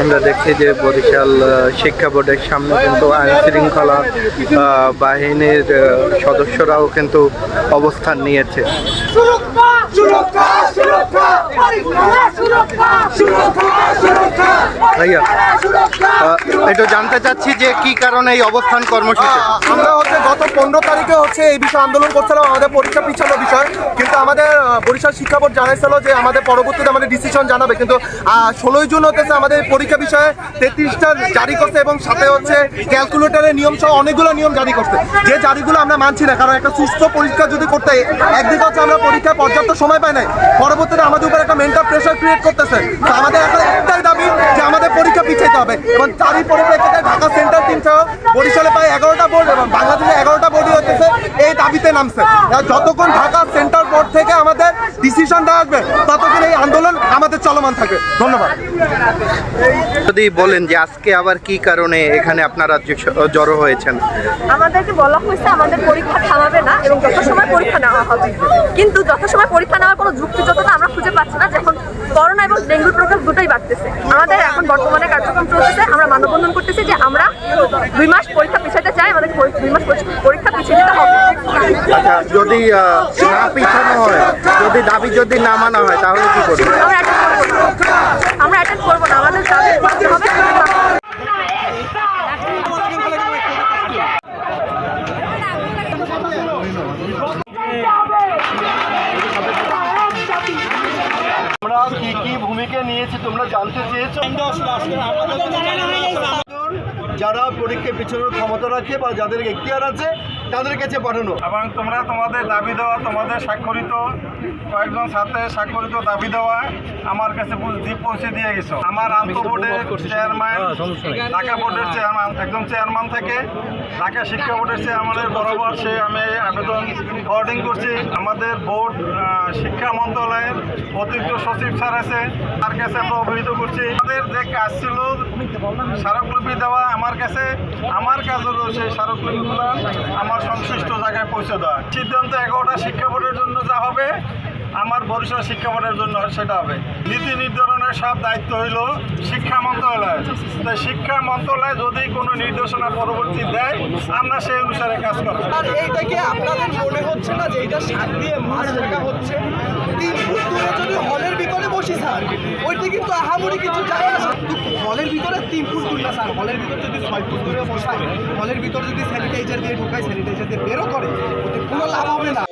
আমরা দেখছি যে বরিশাল শিক্ষা বোর্ডের সামনে কিন্তু আইন শৃঙ্খলা বাহিনীর সদস্যরাও কিন্তু অবস্থান নিয়েছে। ভাইয়া একটু জানতে চাচ্ছি যে কি কারণে এই অবস্থান কর্মসূচি? আমরা হচ্ছে গত পনেরো তারিখে হচ্ছে এই বিষয়ে আন্দোলন করছিলাম, আমাদের পরীক্ষা পিছানো বিষয়। কিন্তু আমাদের বরিশাল শিক্ষা বোর্ড জানাইছিল যে আমাদের পরবর্তীতে আমাদের ডিসিশন জানাবে। কিন্তু ষোলোই জুন হতেছে আমাদের পরীক্ষা বিষয়ে তেত্রিশটা জারি করছে এবং সাথে হচ্ছে ক্যালকুলেটারের নিয়ম সহ অনেকগুলো নিয়ম জারি করছে। যে জারিগুলো আমরা মানছি না, কারণ একটা সুস্থ পরীক্ষা যদি করতে একদিকে হচ্ছে আমরা পরীক্ষায় পর্যাপ্ত সময় পাই নাই। পরবর্তীতে আমাদের উপর একটা মেন্টাল প্রেশার ক্রিয়েট করতেছে। তো আমাদের এখন একটাই দাবি যে আমাদের পরীক্ষা পিছাইতে হবে। এবং তারই পরিপ্রেক্ষিতে ঢাকা সেন্ট্রাল টিম সহ বরিশালে প্রায় এগারোটা বোর্ড এবং বাংলাদেশে এগারোটা বোর্ডই হচ্ছে এই দাবিতে নামছে। যতক্ষণ ঢাকা সেন্ট্রাল বোর্ড থেকে আমাদের ডিসিশন দেওয়া আসবে ততক্ষণ এই আন্দোলন আমাদের চলমান থাকবে। ধন্যবাদ। যদি বলেন যে আজকে আবার কি কারণে এখানে আপনারা জড়ো হয়েছেন? আমাদেরকে বলা হয়েছে আমাদের পরীক্ষা থামাবে না এবং যত সময় পরীক্ষা নেওয়া হবে। কিন্তু যত সময় পরীক্ষা নেওয়ার কোনো যুক্তিযুক্ততা আমরা খুঁজে পাচ্ছি না যখন করোনা এবং ডেঙ্গুর প্রকোপ দুটোই বাড়তেছে। আমাদের এখন বর্তমানে মানববন্ধন করতেছে যে আমরা দুই মাস পরীক্ষা পিছাতে চাই আমাদের দুই মাস পরীক্ষা পিছিয়ে দিতে হবে। আচ্ছা যদি না পিছানো হয় যদি দাবি যদি না মানা হয় তাহলে কি করব না আমরা অ্যাটেন্ড করব না আমাদের দাবি করতে হবে আমরা কি কি ভূমিকা নিয়েছে তোমরা জানতে চেয়েছো? যারা পরীক্ষা পিছনের ক্ষমতা রাখে বা যাদের এখতিয়ার আছে তাদের কাছে পাঠানো। এবং তোমরা তোমাদের দাবি দেওয়া তোমাদের স্বাক্ষরিত কয়েকজন ছাত্রের স্বাক্ষরিত দাবি দেওয়া আমার কাছে পৌঁছে দিয়ে গেছো। আমার আন্ত বোর্ডের চেয়ারম্যান ঢাকা বোর্ডের চেয়ারম্যান একজন চেয়ারম্যান থাকে। ঢাকা শিক্ষা বোর্ডের চেয়ারম্যানের বরাবর সে আমি আবেদন ফরওয়ার্ডিং করছি। আমাদের বোর্ড শিক্ষা মন্ত্রণালয়ের অতিরিক্ত সচিব স্যার আছে তার কাছে আমরা অবহিত করছি। আমাদের যে কাজ ছিল স্মারকলিপি দেওয়া আমার কাছে আমার কাজ হলো সেই স্মারকলিপিগুলো আমার সংশ্লিষ্ট জায়গায় পৌঁছে দেওয়া। সিদ্ধান্ত এগারোটা শিক্ষা বোর্ডের জন্য যা হবে, আমার বরিশাল শিক্ষা বোর্ডের জন্য সেটা হবে। নীতি নির্ধারণের সব দায়িত্ব হইল শিক্ষা মন্ত্রণালয় তাই শিক্ষা মন্ত্রণালয় যদি কোনো নির্দেশনা পরবর্তী দেয়, আমরা সেই অনুসারে কাজ করব। আর এইটাকে আপনাদের মনে হচ্ছে না যে এটা সাত দিয়ে হচ্ছে? তিন যদি হলের বসি স্যার ওইটা কিন্তু আহামরি কিছু যায় কিন্তু হলের ভিতরে তিন ফুট দূর না, স্যার। হলের ভিতরে যদি ছয় ফুট দূরে বসায় হলের ভিতরে যদি স্যানিটাইজার দিয়ে ঢুকায় স্যানিটাইজার দিয়ে বেরো করে, ওতে কোনো লাভ হবে না।